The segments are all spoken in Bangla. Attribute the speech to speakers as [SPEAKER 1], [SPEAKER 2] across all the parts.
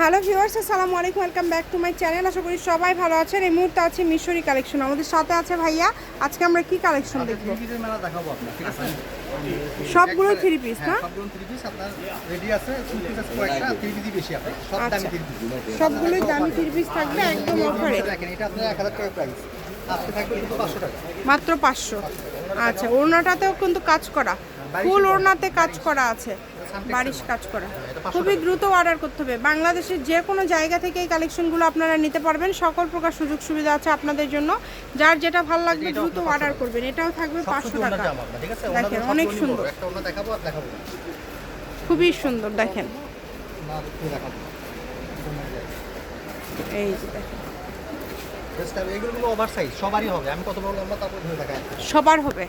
[SPEAKER 1] হ্যালো ভিউয়ার্স আসসালামু আলাইকুম welcome back to my channel. আশা করি সবাই ভালো আছেন। এই মুহূর্তে আছে মিশরি কালেকশন। আমাদের সাথে আছে ভাইয়া আজকে আমরা কি কালেকশন দেখব?
[SPEAKER 2] থ্রি পিসের মেলা দেখাবো আছে?
[SPEAKER 1] সবগুলো থ্রি পিস না?
[SPEAKER 2] হ্যাঁ, সবগুলো থ্রি পিস আপনার রেডি আছে টু পিস আছে কয়েকটা থ্রি পিসই বেশি আপনার সব দামি
[SPEAKER 1] আচ্ছা।
[SPEAKER 2] থ্রি পিস
[SPEAKER 1] সবগুলোই দামি থ্রি পিস থাকবে একদম অফারে
[SPEAKER 2] দেখেন এটা আপনার এক হাজার টাকা প্রাইস আজকে থাকবে কিন্তু পাঁচশো টাকা।
[SPEAKER 1] মাত্র পাঁচশো। আচ্ছা ওড়নাটাতেও কিন্তু কাজ করা। ফুল ওড়নাতে কাজ করা আছে। বারিশ কাজ করা। খুবই দ্রুত অর্ডার করতে হবে। বাংলাদেশের যে কোনো জায়গা থেকে এই কালেকশনগুলো আপনারা নিতে পারবেন। সকল প্রকার সুযোগ সুবিধা আছে আপনাদের জন্য। যার যেটা ভালো লাগবে দ্রুত অর্ডার করবেন। এটাও থাকবে পাঁচশো টাকা। দেখেন, অনেক সুন্দর। খুবই সুন্দর দেখেন। এই যে দেখেন।
[SPEAKER 2] এগুলো ওভার সাইজ সবারই হবে। আমি কত বড় লম্বা তারপর ধরে দেখাই।
[SPEAKER 1] সবার হবে।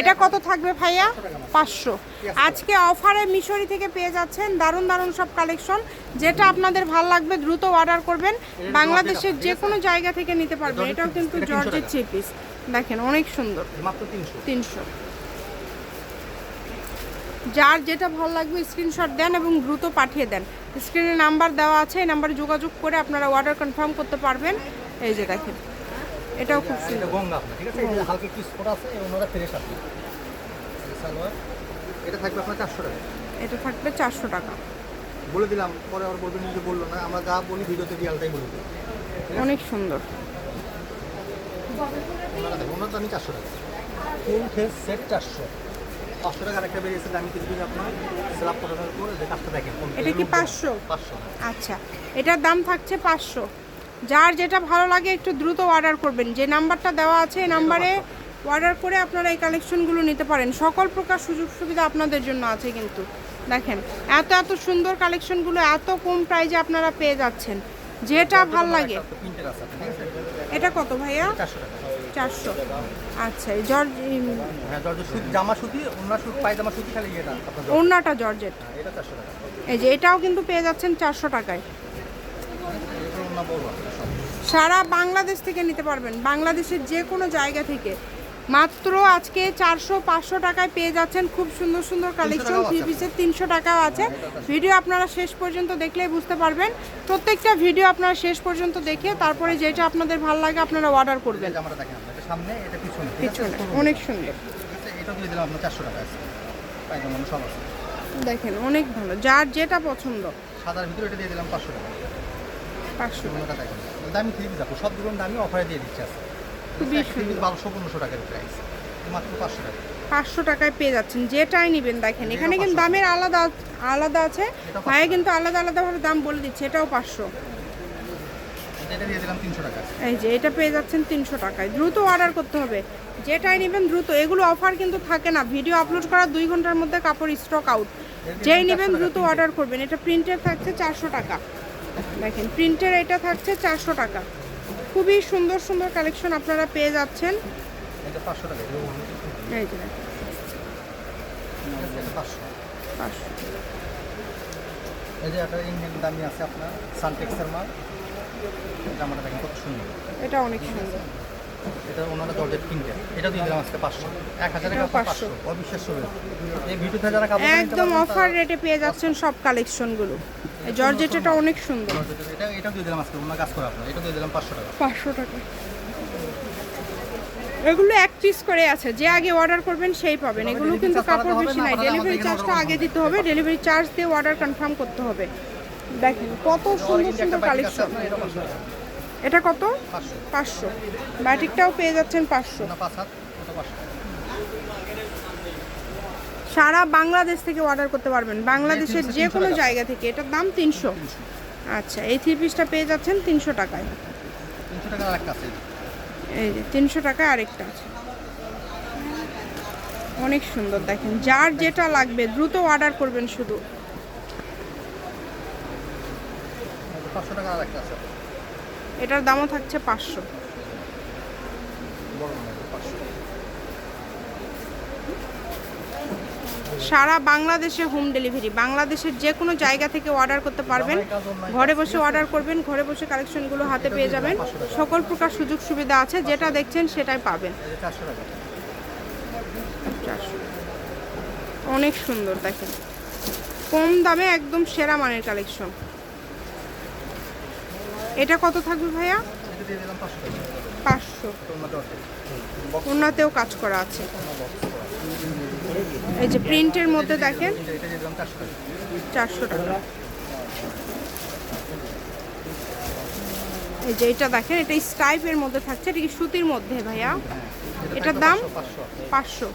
[SPEAKER 1] এটা কত থাকবে ভাইয়া? পাঁচশো আজকে অফারে মিশরি থেকে পেয়ে যাচ্ছেন দারুণ দারুণ সব কালেকশন যেটা আপনাদের ভালো লাগবে দ্রুত অর্ডার করবেন। বাংলাদেশের যে কোনো জায়গা থেকে নিতে পারবেন এটাও কিন্তু জর্জের। থ্রি পিস দেখেন অনেক সুন্দর।
[SPEAKER 2] মাত্র তিনশো।
[SPEAKER 1] তিনশো। যার যেটা ভালো লাগবে স্ক্রিনশট দেন এবং দ্রুত পাঠিয়ে দেন। স্ক্রিনে নাম্বার দেওয়া আছে এই নাম্বারে যোগাযোগ করে আপনারা অর্ডার কনফার্ম করতে পারবেন। এই যে দেখেন এটাও খুব সুন্দর।
[SPEAKER 2] গঙ্গা ঠিক আছে? এটা হালকা একটু স্পট আছে ওনারা ফ্রেশ আছে। সালোয়ার এটা থাকবে আপনার চারশো টাকা।
[SPEAKER 1] এটা থাকবে চারশো টাকা।
[SPEAKER 2] বলে দিলাম পরে আবার বলবেন যে বলল না আমরা যা বলি ভিডিওতে রিয়ালটাই বলি
[SPEAKER 1] অনেক সুন্দর।
[SPEAKER 2] ওনারা দামি চারশো টাকা। ফুল ফেস সেট চারশো। পাঁচশো টাকার একটা বেরিয়েছে দামি কিছু আপনার স্ল্যাব পটানোর পরে যে কাজটা দেখেন
[SPEAKER 1] এটা কি 500?
[SPEAKER 2] পাঁচশো।
[SPEAKER 1] আচ্ছা এটার দাম থাকছে পাঁচশো। যার যেটা ভালো লাগে একটু দ্রুত অর্ডার করবেন। যে নাম্বারটা দেওয়া আছে এই নাম্বারে অর্ডার করে আপনারা এই কালেকশনগুলো নিতে পারেন। সকল প্রকার সুযোগ সুবিধা আপনাদের জন্য আছে কিন্তু। দেখেন এত এত সুন্দর কালেকশনগুলো এত কম প্রাইজে আপনারা পেয়ে যাচ্ছেন। যেটা ভালো লাগে। এটা কত ভাইয়া?
[SPEAKER 2] চারশো
[SPEAKER 1] আচ্ছা জর্জ
[SPEAKER 2] হ্যাঁ জামা সুতি পায়জামা সুতি খালি
[SPEAKER 1] জর্জেট
[SPEAKER 2] হ্যাঁ,
[SPEAKER 1] এই যে এটাও কিন্তু পেয়ে যাচ্ছেন চারশো টাকায়। সারা বাংলাদেশ থেকে নিতে পারবেন। বাংলাদেশের যে কোনো জায়গা থেকে। মাত্র আজকে চারশো পাঁচশো টাকায় পেয়ে যাচ্ছেন খুব সুন্দর সুন্দর কালেকশন থ্রি পিসের তিনশো টাকাও আছে। ভিডিও আপনারা শেষ পর্যন্ত দেখলেই বুঝতে পারবেন। প্রত্যেকটা ভিডিও আপনারা শেষ পর্যন্ত দেখে তারপরে যেটা আপনাদের ভালো লাগে আপনারা অর্ডার করবেন।
[SPEAKER 2] পিছনে।
[SPEAKER 1] অনেক সুন্দর।
[SPEAKER 2] আছে।
[SPEAKER 1] দেখেন অনেক ভালো। যার যেটা পছন্দ।
[SPEAKER 2] সাদার ভিতরে এটা দিয়ে দিলাম পাঁচশো টাকা
[SPEAKER 1] পাঁচশো টাকা।
[SPEAKER 2] দামি থ্রি পিস সবগুলো দামি অফারে দিয়ে দিচ্ছে আছে
[SPEAKER 1] খুবই
[SPEAKER 2] থ্রি বারোশো পনেরোশো টাকার প্রাইস মাত্র পাঁচশো টাকা।
[SPEAKER 1] পাঁচশো টাকায় পেয়ে যাচ্ছেন। যেটাই নেবেন দেখেন এখানে কিন্তু দামের আলাদা আলাদা আছে। ভাইয়া কিন্তু আলাদা আলাদাভাবে দাম বলে দিচ্ছে। এটাও পাঁচশো। এই যে এটা পেয়ে যাচ্ছেন তিনশো টাকায়। দ্রুত অর্ডার করতে হবে। যেটাই নেবেন দ্রুত। এগুলো অফার কিন্তু থাকে না। ভিডিও আপলোড করার দুই ঘণ্টার মধ্যে কাপড় স্টক আউট যেই নেবেন দ্রুত অর্ডার করবেন। এটা প্রিন্টের থাকছে চারশো টাকা। দেখেন প্রিন্টের এটা থাকছে চারশো টাকা। খুবই সুন্দর সুন্দর কালেকশন আপনারা পেয়ে যাচ্ছেন। এই যে
[SPEAKER 2] এই যে একটা ইন্ডিয়ান দামি আছে আপনার সানটেক্সের মাল। জামাটা দেখেন কত সুন্দর।
[SPEAKER 1] এটা অনেক সুন্দর।
[SPEAKER 2] এটা ওনারা জর্জেট কিনতে এটা দিয়ে দিলাম আজকে পাঁচশো। এক হাজার টাকা পাঁচশো। অবিশ্বাস্য হবে এই ভিডিওতে যারা
[SPEAKER 1] একদম অফার রেটে পেয়ে যাচ্ছেন সব কালেকশনগুলো জর্জেটাটা অনেক সুন্দর।
[SPEAKER 2] এটা এটা দিয়ে দিলাম আজকে ওনার কাজ করে আপনার। এটা দিয়ে দিলাম পাঁচশো টাকা।
[SPEAKER 1] পাঁচশো টাকা। এগুলো এক পিস করে আছে। যে আগে অর্ডার করবেন সেই পাবেন। এগুলো কিন্তু কাপড় বেশি নাই। ডেলিভারি চার্জটা আগে দিতে হবে। ডেলিভারি চার্জ দিয়ে অর্ডার কনফার্ম করতে হবে। দেখেন কত সুন্দর সুন্দর কালেকশন
[SPEAKER 2] এটা
[SPEAKER 1] কত?
[SPEAKER 2] পাঁচশো।
[SPEAKER 1] ব্যাটিকটাও পেয়ে যাচ্ছেন পাঁচশো
[SPEAKER 2] না পাঁচ হাত ওটা পাঁচশো
[SPEAKER 1] সারা বাংলাদেশ থেকে অর্ডার করতে পারবেন। বাংলাদেশের যে কোনো জায়গা থেকে। এটার দাম তিনশো। আচ্ছা এই থ্রি পিসটা পেয়ে যাচ্ছেন তিনশো টাকায়। এই যে তিনশো টাকায় আরেকটা আছে। অনেক সুন্দর দেখেন। যার যেটা লাগবে দ্রুত অর্ডার করবেন শুধু। এটার দামও থাকছে পাঁচশো
[SPEAKER 2] বড় মানে পাঁচশো
[SPEAKER 1] সারা বাংলাদেশে হোম ডেলিভারি। বাংলাদেশের যে কোনো জায়গা থেকে অর্ডার করতে পারবেন। ঘরে বসে অর্ডার করবেন, ঘরে বসে কালেকশনগুলো হাতে পেয়ে যাবেন। সকল প্রকার সুযোগ সুবিধা আছে, যেটা দেখছেন সেটাই পাবেন। অনেক সুন্দর, দেখেন। কম দামে একদম সেরা মানের কালেকশন এটা কত থাকবে ভাইয়া?
[SPEAKER 2] পাঁচশো।
[SPEAKER 1] ওনাতেও কাজ করা আছে। এই যে প্রিন্টের মধ্যে দেখেন,
[SPEAKER 2] চারশো টাকা।
[SPEAKER 1] এই যে এটা দেখেন, এটা স্টাইপের মধ্যে থাকছে, এটা কি সুতির মধ্যে ভাইয়া? এটার দাম?
[SPEAKER 2] পাঁচশো।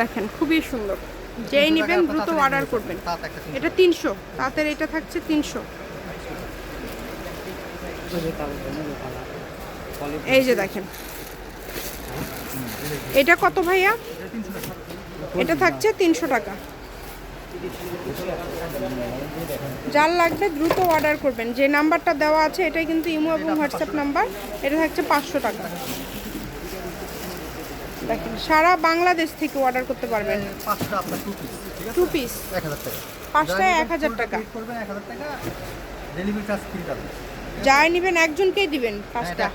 [SPEAKER 1] দেখেন, খুবই সুন্দর। যেই নেবেন দ্রুত অর্ডার করবেন। এটা তিনশো তাদের এটা থাকছে তিনশো। এই যে দেখেন। এটা কত ভাইয়া?
[SPEAKER 2] এটা তিনশো টাকা
[SPEAKER 1] এটা থাকছে তিনশো টাকা। যার লাগবে দ্রুত অর্ডার করবেন। যে নাম্বারটা দেওয়া আছে এটাই কিন্তু ইমো এবং হোয়াটসঅ্যাপ নাম্বার। এটা থাকছে পাঁচশো টাকা। দেখেন সারা বাংলাদেশ থেকে অর্ডার করতে পারবেন।
[SPEAKER 2] টু পিস ঠিক আছে?
[SPEAKER 1] টু পিস
[SPEAKER 2] এক হাজার টাকা।
[SPEAKER 1] পাঁচটায় এক হাজার টাকা।
[SPEAKER 2] করবেন এক হাজার টাকা ডেলিভারি চার্জ ফ্রি
[SPEAKER 1] যাই নেবেন একজনকেই দিবেন
[SPEAKER 2] হ্যাঁ,
[SPEAKER 1] পাঁচটা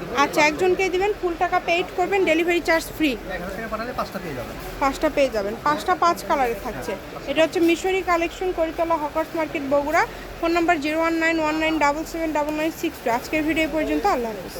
[SPEAKER 2] দেবো
[SPEAKER 1] আচ্ছা একজনকেই দিবেন ফুল টাকা পেইড করবেন ডেলিভারি চার্জ ফ্রি
[SPEAKER 2] পাঁচটা পেয়ে যাবেন।
[SPEAKER 1] পাঁচটা পেয়ে যাবেন। পাঁচটা পাঁচ কালারে থাকছে। এটা হচ্ছে Mishri collection Karitola hawkers market Bogura. Phone number zero one nine one nine double seven double nine six two আজকের ভিডিও পর্যন্ত আল্লাহ হাফিজ।